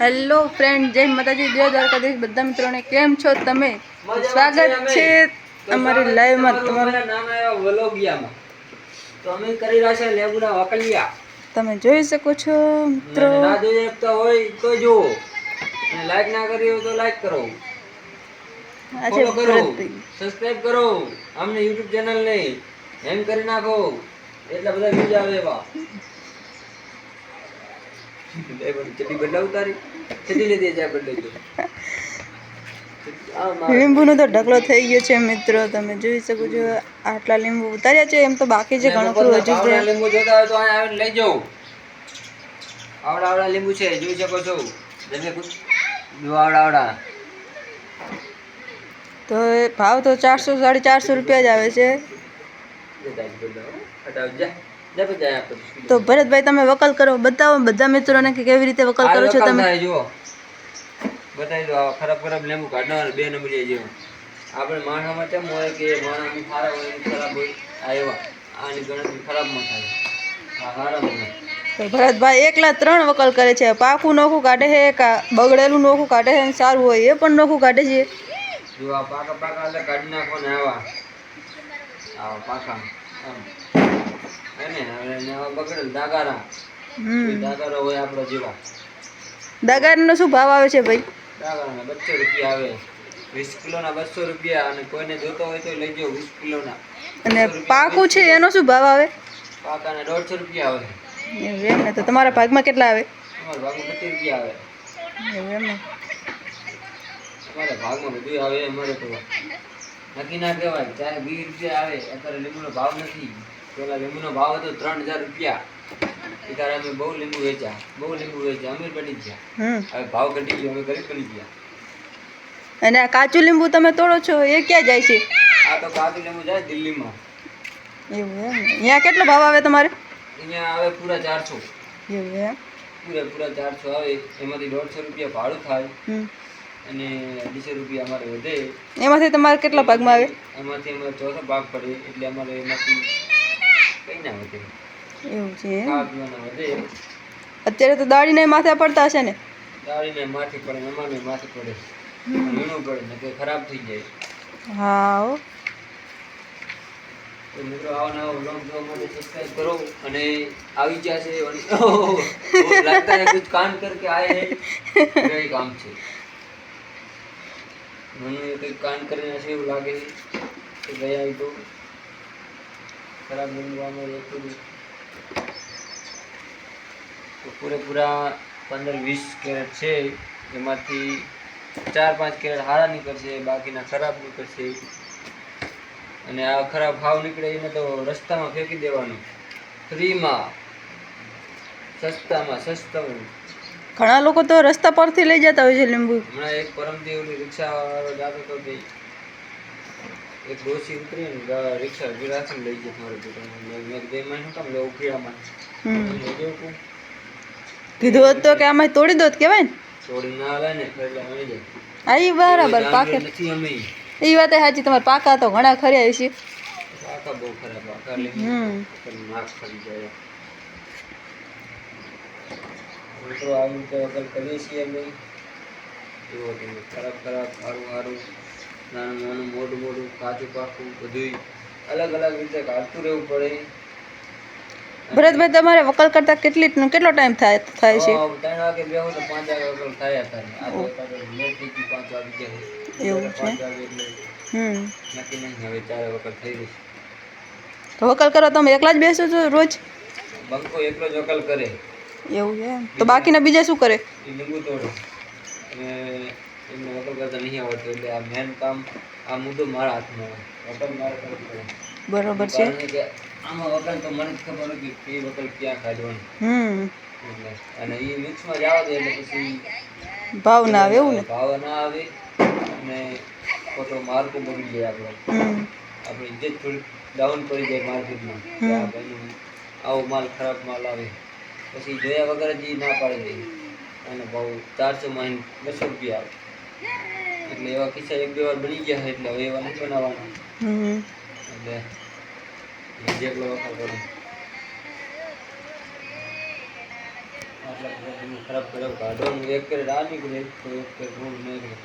Hello friend જય માતાજી જય દ્વારકાધીશ. બધા મિત્રોને કેમ છો તમે? સ્વાગત છે અમારી લાઈવમાં તમારું. નાના એવા વલોગિયામાં. તો અમે કરી રહ્યા છે લેબુડા વકલિયા. તમે જોઈ શકો છો મિત્રો. ના જોઈ શકતા હોય તો જુઓ. અને લાઈક ના કરી હોય તો લાઈક કરો. ફોલો કરો. સબસ્ક્રાઇબ કરો. અમને યુટ્યુબ ચેનલ ને એમ કરી નાખો. એટલા બધા વ્યૂઝ આવે એવા. તારી લીધી આ લીંબુનો તો ઢગલો થઈ ગયો છે મિત્રો તમે જોઈ શકો છો આટલા લીંબુ ઉતાર્યા છે એમ તો બાકી છે ઘણું બધું હજુ છે. લીંબુ જોતા હોય તો અહીંયા આવીને લઈ જાઓ. આવડા આવડા લીંબુ છે જોઈ શકો છો. જમે આવડા આવડા તો ભાવ તો ચારસો સાડી ચારસો રૂપિયા જ આવે છે. તો ભરતભાઈ તમે વકલ કરો. બતાવો બધા મિત્રોને કે કેવી રીતે વકલ કરો છો તમે? જુઓ. બતાવી દો આ ખરાબ ખરાબ લીંબુ કાઢવાના બે નંબરિયા જેવા. આપણે માણસમાં કેમ હોય કે માણસ સારા હોય ખરાબ હોય આ એવા. આની ગણતરી ખરાબમાં થાય. સારામાં થાય. તો ભરતભાઈ એકલા ત્રણ વકલ કરે છે. પાકું નોખું કાઢે છે કા બગડેલું નોખું કાઢે છે સારું હોય એ પણ નોખું કાઢે છે? જો આ પાકા પાકા એટલે કાઢી નાખવાના આવા. આવા પાકા દગારનો શું ભાવ આવે છે ભાઈ? દાગારાના બસો રૂપિયા આવે. વીસ કિલોના બસો રૂપિયા અને કોઈને જોતો હોય તો લઈ જાઓ વીસ કિલોના. અને પાકું છે એનો શું ભાવ આવે? પાકાના દોઢસો રૂપિયા આવે. એમ ને? તો તમારા ભાગમાં કેટલા આવે? અમારા ભાગમાં પચીસ રૂપિયા આવે. એમ ને? અમારા ભાગમાં બધું આવે અમારે તો. નક્કી ના કહેવાય ત્યારે વીસ રૂપિયા આવે અત્યારે લીંબુનો ભાવ નથી. પેલા લીંબુનો ભાવ હતો ત્રણ હજાર રૂપિયા. ત્યારે અમે બહુ લીંબુ વેચ્યા બહુ લીંબુ વેચ્યા અમીર બની ગયા. હવે ભાવ ઘટી ગયો અમે ગરીબ બની ગયા. અને આ કાચું લીંબુ તમે તોડો છો એ ક્યાં જાય છે? આ તો કાચું લીંબુ જાય દિલ્હીમાં. એવું એમ અહીંયા કેટલો ભાવ આવે તમારે? અહીંયા આવે પૂરા ચારસો. એવું એમ? પૂરા પૂરા ચારસો આવે એમાંથી દોઢસો રૂપિયા ભાડું થાય. અને અઢીસો રૂપિયા અમારે વધે. એમાંથી તમારે કેટલા ભાગમાં આવે? એમાંથી અમારે ચોથો ભાગ પડે એટલે અમારે એમાંથી ના એવું છે અત્યારે તો દાડીને માથે પડતા હશે ને? દાડીને માથે પડે અમારે માથે પડે. મીણું પડે ને કે ખરાબ થઈ જાય. હા તો મિત્રો આવો નવો લોગ જોવા મને સબસ્ક્રાઇબ કરો અને આવી ગયા છે લાગતા હે કુછ કામ કરકે આએ હે. મેરા કામ છે. મને તો કામ કરીને છે એવું લાગે છે. કે ગયા તો. ખરાબ બનવામાં રહેતું તો પૂરેપૂરા પંદર વીસ કેરેટ છે એમાંથી ચાર પાંચ કેરેટ સારા નીકળશે બાકીના ખરાબ નીકળશે. અને આ ખરાબ ભાવ નીકળે એને તો રસ્તામાં ફેંકી દેવાનું. ફ્રીમાં સસ્તામાં સસ્તામાં. ઘણા લોકો તો રસ્તા પરથી લઈ જતા હોય છે લીંબુ. હમણાં એક પરમથી ઓલી રિક્ષાવાળો જાતો હતો તે એક ડોસી ઉતરી ને ગા- રિક્ષા ઊભી રાખીને લઈ જાય મારે દુકાનમાં મેં મેં કીધું એમાં શું કામ લેવું ઉખીડામાં હમ લઈ જવું કહું. કીધું હોત તો કે આમાં તોડી દો તો કહેવાય ને છોડી ના આવે ને એટલે આવી જાય હા એ બરાબર પાકે જાનવર નથી અમે એ વાત સાચી તમારે પાકા તો ઘણા ખર્યા છે આખા બહુ ખરાબ આખા લીંબુ હમ આપણને નાક ફરી જાય મિત્રો આવી રીતે વગર કરીએ છીએ અમે જુઓ તમે ખરાબ ખરાબ સારું સારું નાનું નાનું મોટું મોટું કાચું પાકું બધુંય. અલગ અલગ રીતે કાઢતું રહેવું પડે. ભરતભાઈ તમારે વકલ કરતા કેટલી કેટલો ટાઈમ થાય થાય છે? ત્રણ વાગે બેહો તો પાંચ વાગે વકલ થાય પાંચ વાગે જાય એવું છે? હમ. નક્કી નહીં હવે ચારે વકલ થઈ ગઈ તો વકલ કરો તમે એકલા જ બેસો છો રોજ? બંકો એકલો જ વકલ કરે. એવું છે તો બાકીના બીજા શું કરે? લીંબુ તોડે. અને એમને વકલ કરતા નહીં આવડતું એટલે આ મેન કામ આ મુદ્દો મારા હાથમાં હોય. વકલ મારે કરવું પડે. બરોબર છે. કારણ કે આમાં વકલ તો મને જ ખબર હતી કે વકલ ક્યાં કાઢવાની અને એ મિક્સમાં જવા દે એટલે પછી ભાવ ના આવે એવું ને? ભાવ ના આવે અને ખોટો માર્કો બગડી જાય આપણો. આપણી ઇજ્જત થોડી ડાઉન પડી જાય માર્કેટમાં. આવો માલ ખરાબ માલ આવે. પછી જોયા વગર જ ના પાડી દે. અને ભાવ ચારસો માં બસો રૂપિયા આવે. એટલે એવા કિસ્સા એક બે વાર બની ગયા છે એટલે હવે એવા નહીં બનાવવાના. એટલે જેટલો વખત કરું. ખરાબ ખરાબ કાઢવાનું એક કરે આ નીકળે તો એક કરે રૂમ નીકળે